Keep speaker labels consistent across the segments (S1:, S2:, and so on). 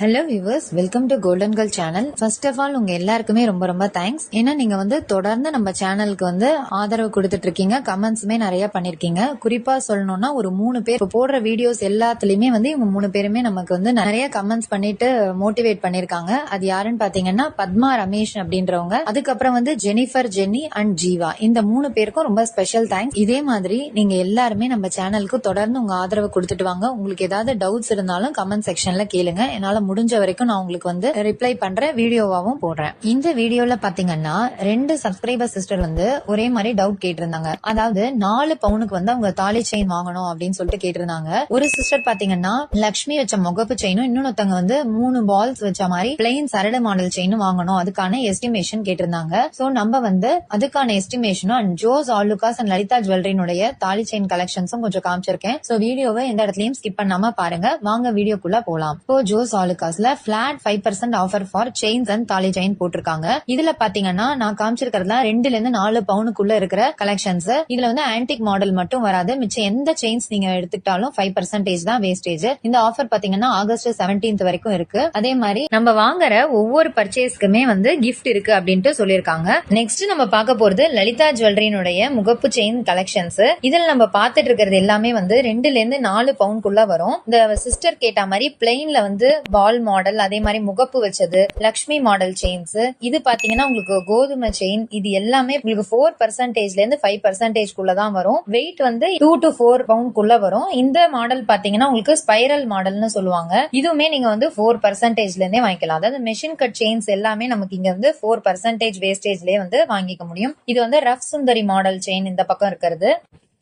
S1: Hello viewers welcome to golden girl channel first of all உங்க எல்லாருக்குமே ரொம்ப ரொம்ப தேங்க்ஸ் ஏன்னா நீங்க வந்து தொடர்ந்து நம்ம சேனலுக்கு வந்து ஆதரவு கொடுத்துட்டு இருக்கீங்க. கமெண்ட்ஸுமே நிறைய பண்ணிருக்கீங்க. குறிப்பா சொல்லணும்னா ஒரு மூணு பேர் இப்போ போடுற வீடியோஸ் எல்லாத்துலயுமே வந்து இவங்க மூணு பேருமே நமக்கு வந்து நிறைய கமெண்ட்ஸ் பண்ணிட்டு மோட்டிவேட் பண்ணிருக்காங்க. அது யாருன்னு பாத்தீங்கன்னா பத்மா ரமேஷ் அப்படின்றவங்க. அதுக்கப்புறம் வந்து ஜெனிஃபர் ஜென்னி அண்ட் ஜீவா இந்த மூணு பேருக்கும் ரொம்ப ஸ்பெஷல் தேங்க்ஸ் இதே மாதிரி நீங்க எல்லாருமே நம்ம சேனலுக்கு தொடர்ந்து உங்க ஆதரவு கொடுத்துட்டு வாங்க. உங்களுக்கு ஏதாவது டவுட்ஸ் இருந்தாலும் கமெண்ட் செக்ஷன்ல கேளுங்க. என்னால முடிஞ்ச வரைக்கும் நான் உங்களுக்கு வந்து ரிப்ளை பண்றேன் வீடியோவாவும் போடுறேன். இந்த வீடியோல பாத்தீங்கன்னா ரெண்டு சப்ஸ்கிரைபர் சிஸ்டர் வந்து ஒரே மாதிரி டவுட் கேட்டிருந்தாங்க. அதாவது நாலு பவுனுக்கு வந்து அவங்க தாலி செயின் வாங்கணும் அப்படின்னு சொல்லிட்டு கேட்டிருந்தாங்க. ஒரு சிஸ்டர் பாத்தீங்கன்னா லக்ஷ்மி வச்ச முகப்பு செயினும் இன்னொருத்தவங்க வந்து மூணு பால்ஸ் வச்ச மாதிரி பிளெயின் சரடு மாடல் செயினும் வாங்கணும். அதுக்கான எஸ்டிமேஷன் கேட்டிருந்தாங்க. சோ நம்ம வந்து அதுக்கான எஸ்டிமேஷனும் and Jose Alukkas and Lalitha ஜுவல்லரினுடைய தாலி செயின் கலெக்ஷன்ஸும் கொஞ்சம் காமிச்சிருக்கேன். சோ வீடியோவை எந்த இடத்துலயும் ஸ்கிப் பண்ணாம பாருங்க. வாங்க வீடியோக்குள்ள போலாம். இப்போ Jos தாலுகாஸ்ல flat five percent offer for chains and தாலி செயின் போட்டிருக்காங்க. இதுல பாத்தீங்கன்னா நான் காமிச்சிருக்கிறதுல ரெண்டுல இருந்து நாலு பவுனுக்குள்ள இருக்கிற கலெக்ஷன்ஸ் இதுல வந்து ஆன்டிக் மாடல் மட்டும் வராது. மிச்சம் எந்த செயின்ஸ் நீங்க எடுத்துக்கிட்டாலும் ஃபைவ் பர்சன்டேஜ் தான் வேஸ்டேஜ் இந்த ஆஃபர் பாத்தீங்கன்னா ஆகஸ்ட் செவன்டீன்த் வரைக்கும் இருக்கு. அதே மாதிரி நம்ம வாங்குற ஒவ்வொரு பர்ச்சேஸ்க்குமே வந்து கிஃப்ட் இருக்கு அப்படின்ட்டு சொல்லியிருக்காங்க. நெக்ஸ்ட் நம்ம பார்க்க போறது லலிதா ஜுவல்லரியினுடைய முகப்பு செயின் கலெக்ஷன்ஸ் இதுல நம்ம பார்த்துட்டு இருக்கிறது எல்லாமே வந்து ரெண்டுல இருந்து நாலு பவுனுக்குள்ள வரும். இந்த சிஸ்டர் கேட்ட மாதிரி பிளெயின்ல வந்து பால் மாடல் அதே மாதிரி முகப்பு வச்சது லக்ஷ்மி மாடல் செயின்ஸ் இது பாத்தீங்கன்னா உங்களுக்கு கோதுமை செயின் இது எல்லாமே உங்களுக்கு ஃபோர் பர்சன்டேஜ்ல இருந்து ஃபைவ் பர்சன்டேஜ் தான் வரும். வெயிட் வந்து டூ டு ஃபோர் பவுண்ட்குள்ள வரும். இந்த மாடல் பாத்தீங்கன்னா உங்களுக்கு ஸ்பைரல் மாடல்னு சொல்லுவாங்க. இதுவுமே நீங்க வந்து ஃபோர் பர்சன்டேஜ்ல இருந்தே வாங்கிக்கலாம். அதாவது மெஷின் கட் செயின்ஸ் எல்லாமே நமக்கு இங்க வந்து ஃபோர் பர்சன்டேஜ் வேஸ்டேஜ்லயே வந்து வாங்கிக்க முடியும். இது வந்து ரஃப் சுந்தரி மாடல் செயின் இந்த பக்கம் இருக்கிறது.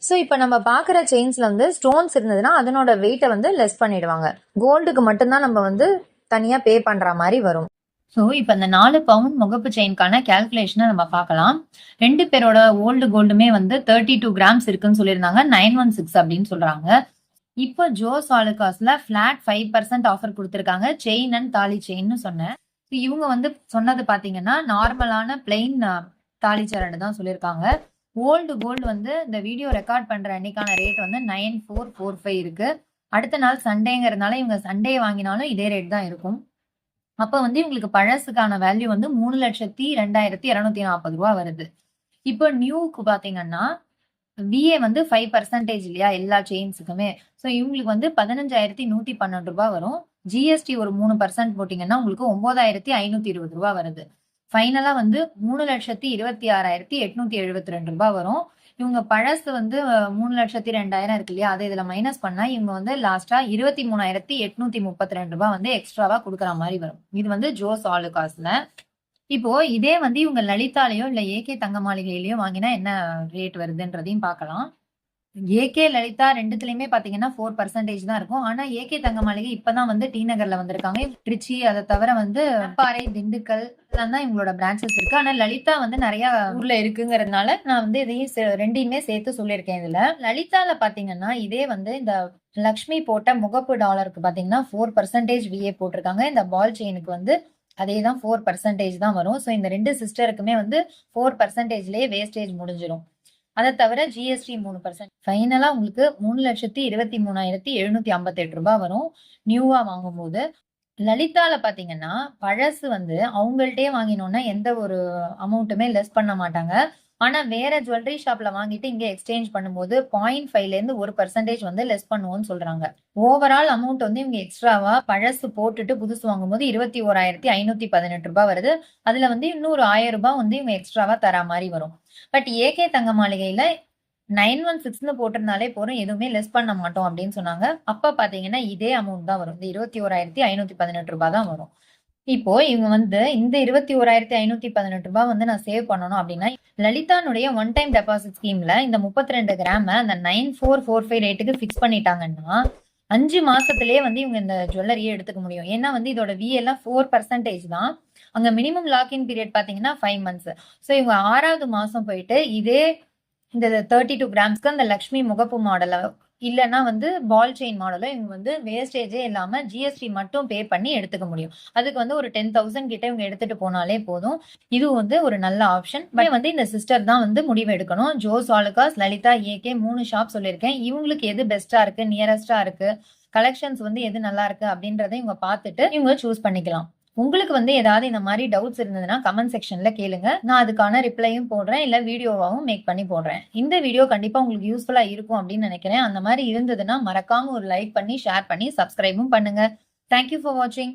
S1: ஸோ இப்போ நம்ம பார்க்குற செயின்ஸில் வந்து ஸ்டோன்ஸ் இருந்ததுன்னா அதனோட வெயிட்டை வந்து லெஸ் பண்ணிடுவாங்க. கோல்டுக்கு மட்டும்தான் நம்ம வந்து தனியாக பே பண்ணுற மாதிரி வரும். ஸோ இப்போ இந்த நாலு பவுண்ட் முகப்பு செயின்கான கேல்குலேஷனை நம்ம பார்க்கலாம். ரெண்டு பேரோட ஓல்டு கோல்டுமே வந்து தேர்ட்டி டூ கிராம்ஸ் இருக்குன்னு சொல்லியிருந்தாங்க. நைன் ஒன் சிக்ஸ் அப்படின்னு சொல்கிறாங்க இப்போ ஜோஸ் ஆலுகாஸ்ல ஃபிளாட் ஃபைவ் பர்சன்ட் ஆஃபர் கொடுத்துருக்காங்க. செயின் அண்ட் தாலி செயின்னு சொன்னேன். ஸோ இவங்க வந்து சொன்னது பார்த்தீங்கன்னா நார்மலான பிளெயின் தாலி சரடு தான் சொல்லியிருக்காங்க. ஓல்டு கோல்டு வந்து இந்த வீடியோ ரெக்கார்ட் பண்ற அன்னைக்கான ரேட் வந்து நைன் ஃபோர் ஃபோர் ஃபைவ் இருக்கு. அடுத்த நாள் சண்டேங்கிறதுனால இவங்க சண்டே வாங்கினாலும் இதே ரேட் தான் இருக்கும். அப்போ வந்து இவங்களுக்கு பழசுக்கான வேல்யூ வந்து மூணு லட்சத்தி ரெண்டாயிரத்தி இரநூத்தி நாற்பது ரூபா வருது. இப்போ நியூக்கு பாத்தீங்கன்னா விஏ வந்து ஃபைவ் பர்சன்டேஜ் இல்லையா எல்லா செயின்ஸுக்குமே ஸோ இவங்களுக்கு வந்து பதினஞ்சாயிரத்தி நூற்றி பன்னெண்டு ரூபா வரும். ஜிஎஸ்டி ஒரு மூணு பர்சன்ட் போட்டிங்கன்னா உங்களுக்கு ஒம்பதாயிரத்தி ஐநூற்றி இருபது ரூபா வருது. ஃபைனலாக வந்து மூணு லட்சத்தி இருபத்தி ஆறாயிரத்தி எட்நூத்தி எழுபத்தி ரெண்டு ரூபாய் வரும். இவங்க பழசு வந்து மூணு லட்சத்தி ரெண்டாயிரம் இருக்கு இல்லையா? அதை இதில் மைனஸ் பண்ணால் இவங்க வந்து லாஸ்ட்டாக இருபத்தி மூணாயிரத்தி எட்நூத்தி முப்பத்தி ரெண்டு ரூபாய் வந்து எக்ஸ்ட்ராவாக கொடுக்குற மாதிரி வரும். இது வந்து ஜோஸ் ஆலுகாஸ்ல இப்போ இதே வந்து இவங்க லலிதாலேயோ இல்லை ஏகே தங்க மாளிகையிலயோ வாங்கினா என்ன ரேட் வருதுன்றதையும் பார்க்கலாம். ஏகே லலிதா ரெண்டுத்துலயுமே பாத்தீங்கன்னா ஃபோர் பர்சன்டேஜ் தான் இருக்கும். ஆனா ஏகே தங்க மாளிகை இப்பதான் வந்து டி நகர்ல வந்திருக்காங்க. திருச்சி அதை தவிர வந்து பாறை திண்டுக்கல் தான் இவங்களோட பிரான்ச்சஸ் இருக்கு. ஆனா லலிதா வந்து நிறைய ஊர்ல இருக்குங்கிறதுனால நான் வந்து இதையும் சே- ரெண்டையுமே சேர்த்து சொல்லியிருக்கேன் இதுல. லலிதால பாத்தீங்கன்னா இதே வந்து இந்த லக்ஷ்மி போட்ட முகப்பு டாலருக்கு பாத்தீங்கன்னா ஃபோர் பர்சன்டேஜ் விஏ போட்டிருக்காங்க. இந்த பால் செயினுக்கு வந்து அதே தான் ஃபோர் பர்சன்டேஜ் தான் வரும். ஸோ இந்த ரெண்டு சிஸ்டருக்குமே வந்து ஃபோர் பர்சன்டேஜ்லேயே வேஸ்டேஜ் முடிஞ்சிடும் அதை தவிர ஜிஎஸ்டி மூணு பர்சன்ட் ஃபைனலாக உங்களுக்கு மூணு லட்சத்தி இருபத்தி மூணாயிரத்தி எழுநூத்தி ஐம்பத்தெட்டு ரூபாய் வரும். நியூவா வாங்கும்போது. லலிதால பாத்தீங்கன்னா பழசு வந்து அவங்கள்ட்டே வாங்கினோம்னா எந்த ஒரு அமௌண்ட்டுமே லெஸ் பண்ண மாட்டாங்க. ஆனா வேற ஜுவல்லரி ஷாப்ல வாங்கிட்டு இங்க எக்ஸ்சேஞ்ச் பண்ணும்போது பாயிண்ட் ஃபைவ்ல இருந்து ஒரு பர்சன்டேஜ் வந்து லெஸ் பண்ணுவோம்னு சொல்றாங்க. ஓவரால் அமௌண்ட் வந்து இவங்க எக்ஸ்ட்ராவா பழசு போட்டுட்டு புதுசு வாங்கும்போது இருபத்தி ஓராயிரத்தி ஐநூத்தி பதினெட்டு ரூபாய் வருது. அதுல வந்து இன்னொரு ஆயிரம் ரூபாய் வந்து இவங்க எக்ஸ்ட்ராவா தர மாதிரி வரும். பட் ஏகே தங்க மாளிகையில நைன் ஒன் சிக்ஸ்னு போட்டிருந்தாலே போதும் எதுவுமே லெஸ் பண்ண மாட்டோம் அப்படின்னு சொன்னாங்க. அப்ப பாத்தீங்கன்னா இதே அமௌண்ட் தான் வரும். இந்த இருபத்தி ஓராயிரத்தி ஐநூத்தி பதினெட்டு ரூபாய் தான் வரும். இப்போ இவங்க வந்து இந்த இருபத்தி ஓராயிரத்தி ஐநூத்தி பதினெட்டு ரூபாய் வந்து நான் சேவ் பண்ணணும் அப்படின்னா லலிதானுடைய ஒன் டைம் டெபாசிட் ஸ்கீம்ல இந்த முப்பத்தி ரெண்டு கிராம அந்த நைன் ஃபோர் ஃபோர் ஃபைவ் ரேட்டுக்கு ஃபிக்ஸ் பண்ணிட்டாங்கன்னா அஞ்சு மாசத்திலேயே வந்து இவங்க இந்த ஜுவல்லரியை எடுத்துக்க முடியும். ஏன்னா வந்து இதோட வி எல்லாம் ஃபோர் பர்சன்டேஜ் தான். அங்க மினிமம் லாக்இன் பீரியட் பாத்தீங்கன்னா ஃபைவ் மந்த்ஸ் ஸோ இவங்க ஆறாவது மாசம் போயிட்டு இதே இந்த தேர்ட்டி டூ கிராம்ஸ்க்கு அந்த லக்ஷ்மி முகப்பு மாடலை இல்லைன்னா வந்து பால் செயின் மாடலோ இவங்க வந்து வேஸ்டேஜே இல்லாம ஜிஎஸ்டி மட்டும் பே பண்ணி எடுத்துக்க முடியும். அதுக்கு வந்து ஒரு டென் தௌசண்ட் கிட்ட இவங்க எடுத்துட்டு போனாலே போதும். இது வந்து ஒரு நல்ல ஆப்ஷன் பட் வந்து இந்த சிஸ்டர் தான் வந்து முடிவு எடுக்கணும். ஜோஸ் ஆலுகாஸ் லலிதா ஏகே மூணு ஷாப் சொல்லியிருக்கேன். இவங்களுக்கு எது பெஸ்டா இருக்கு நியரஸ்டா இருக்கு கலெக்ஷன்ஸ் வந்து எது நல்லா இருக்கு அப்படின்றத இவங்க பார்த்துட்டு இவங்க சூஸ் பண்ணிக்கலாம். உங்களுக்கு வந்து ஏதாவது இந்த மாதிரி டவுட்ஸ் இருந்ததுன்னா கமெண்ட் செக்ஷன்ல கேளுங்க. நான் அதுக்கான ரிப்ளையும் போடுறேன் இல்ல வீடியோவாவும் மேக் பண்ணி போடுறேன். இந்த வீடியோ கண்டிப்பா உங்களுக்கு யூஸ்ஃபுல்லா இருக்கும் அப்படின்னு நினைக்கிறேன். அந்த மாதிரி இருந்ததுன்னா மறக்காம ஒரு லைக் பண்ணி ஷேர் பண்ணி சப்ஸ்கிரைபும் பண்ணுங்க. தேங்க்யூ ஃபார் வாட்சிங்